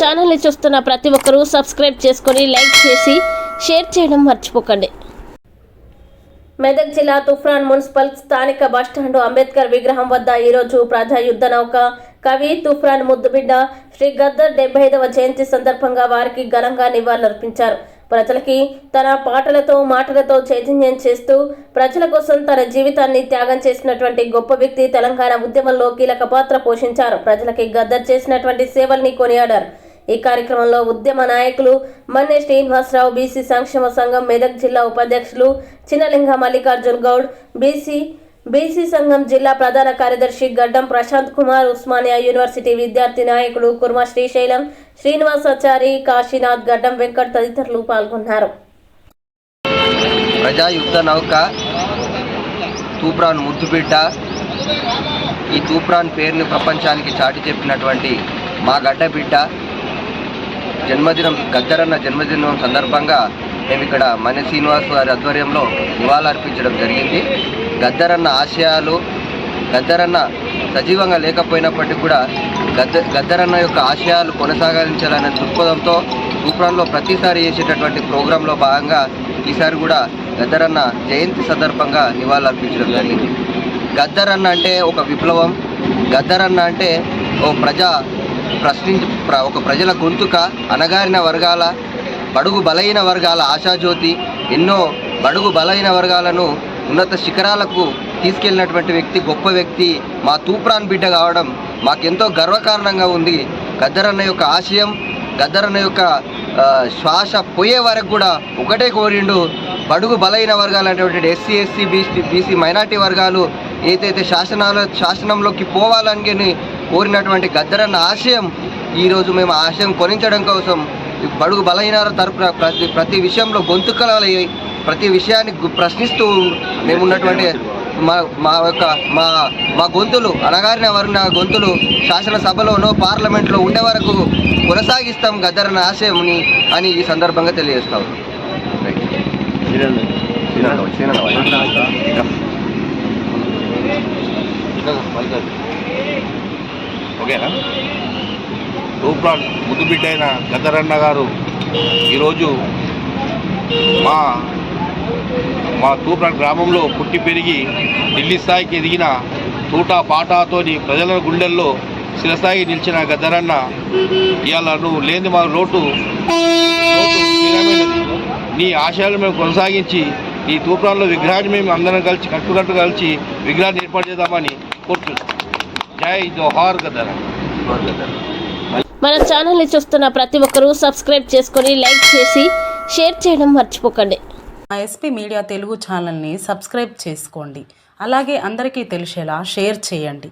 ఛానల్ని చూస్తున్న ప్రతి ఒక్కరూ సబ్స్క్రైబ్ చేసుకొని లైక్ చేసి షేర్ చేయడం మర్చిపోకండి. మెదక్ జిల్లా తుఫ్రాన్ మున్సిపల్ స్థానిక బస్టాండ్ అంబేద్కర్ విగ్రహం వద్ద ఈరోజు ప్రజా యుద్ధ నౌక కవి తుఫ్రాన్ ముద్దుబిడ్డ శ్రీ గద్దర్ డెబ్బై ఐదవ జయంతి సందర్భంగా వారికి ఘనంగా నివాళులర్పించారు. ప్రజలకి తన పాటలతో మాటలతో చైతన్యం చేస్తూ ప్రజల కోసం తన జీవితాన్ని త్యాగం చేసినటువంటి గొప్ప వ్యక్తి తెలంగాణ ఉద్యమంలో కీలక పాత్ర పోషించారు. ప్రజలకి గద్దర్ చేసినటువంటి సేవల్ని కొనియాడారు. ఈ కార్యక్రమంలో ఉద్యమ నాయకులు మన్నె శ్రీనివాసరావు బీసీ సంక్షేమ సంఘం మెదక్ జిల్లా ఉపాధ్యక్షులు చిన్నలింగ మల్లికార్జున్ గౌడ్ బీసీ బీసీ సంఘం జిల్లా ప్రధాన కార్యదర్శి గడ్డం ప్రశాంత్ కుమార్ ఉస్మానియా యూనివర్సిటీ విద్యార్థి నాయకుడు కుర్మ శ్రీశైలం శ్రీనివాసాచారి కాశీనాథ్ గడ్డం వెంకట్ తదితరులు పాల్గొన్నారు. ప్రజా యుద్ధ నౌక తూప్రాన్ ముద్దుబిడ్డ ఈ తూప్రాన్ పేరుని ప్రపంచానికి చాటి చెప్పినటువంటి మా గడ్డ బిడ్డ జన్మదినం గద్దరన్న జన్మదినం సందర్భంగా మేము ఇక్కడ మన శ్రీనివాస్ గారి ఆధ్వర్యంలో నివాళులర్పించడం జరిగింది. గద్దరన్న ఆశయాలు గద్దరన్న సజీవంగా లేకపోయినప్పటికీ కూడా గద్ద గద్దరన్న యొక్క ఆశయాలు కొనసాగించాలనే దృక్పథంతో తూప్రాన్లో ప్రతిసారి చేసేటటువంటి ప్రోగ్రాంలో భాగంగా ఈసారి కూడా గద్దరన్న జయంతి సందర్భంగా నివాళులర్పించడం జరిగింది. గద్దరన్న అంటే ఒక విప్లవం. గద్దరన్న అంటే ఓ ప్రజా ప్రశ్నించ ప్ర- ఒక ప్రజల గొంతుక అణగారిన వర్గాల బడుగు బలహీన వర్గాల ఆశాజ్యోతి ఎన్నో బడుగు బలహీన వర్గాలను ఉన్నత శిఖరాలకు తీసుకెళ్ళినటువంటి వ్యక్తి గొప్ప వ్యక్తి మా తూప్రాన్ బిడ్డ కావడం మాకెంతో గర్వకారణంగా ఉంది. గద్దరన్న యొక్క ఆశయం గద్దరన్న యొక్క శ్వాస పోయే వరకు కూడా ఒకటే కోరిండు బడుగు బలైన వర్గాలు అనేటువంటి SC SC BC BC minority వర్గాలు ఏదైతే శాసనాల శాసనంలోకి పోవాలని కోరినటువంటి గద్దరన్న ఆశయం ఈరోజు మేము ఆశయం కొనించడం కోసం బడుగు బలహీన తరపున ప్రతి ప్రతి విషయంలో గొంతుకలై ప్రతి విషయాన్ని ప్రశ్నిస్తూ మేము ఉన్నటువంటి మా మా యొక్క మా మా గొంతులు అణగారిన వర్ణ గొంతులు శాసనసభలోనో పార్లమెంట్లో ఉండే వరకు కొనసాగిస్తాం గద్దరన్న ఆశయంని అని ఈ సందర్భంగా తెలియజేస్తాం. ఓకేనా? తూప్రాన్ ముద్దుబిడ్డైన గద్దరన్న గారు ఈరోజు మా మా తూప్రాన్ గ్రామంలో పుట్టి పెరిగి ఢిల్లీ స్థాయికి ఎదిగిన తూటా పాటాతోని ప్రజల గుండెల్లో శిరస్థాయికి నిలిచిన గద్దరన్న ఇవాళ నువ్వు లేని మా లోటు. నీ ఆశయాలు మేము కొనసాగించి నీ తూప్రాన్లో విగ్రహాన్ని మేము అందరం కలిసి కట్టుకట్టు కలిసి విగ్రహాన్ని ఏర్పాటు చేద్దామని కోరుతున్నాం జై జోహార్ గద్దరన్న. మన ఛానల్ని చూస్తున్న ప్రతి ఒక్కరూ సబ్స్క్రైబ్ చేసుకొని లైక్ చేసి షేర్ చేయడం మర్చిపోకండి. మా ఎస్పీ మీడియా తెలుగు ఛానల్ని సబ్స్క్రైబ్ చేసుకోండి. అలాగే అందరికీ తెలిసేలా షేర్ చేయండి.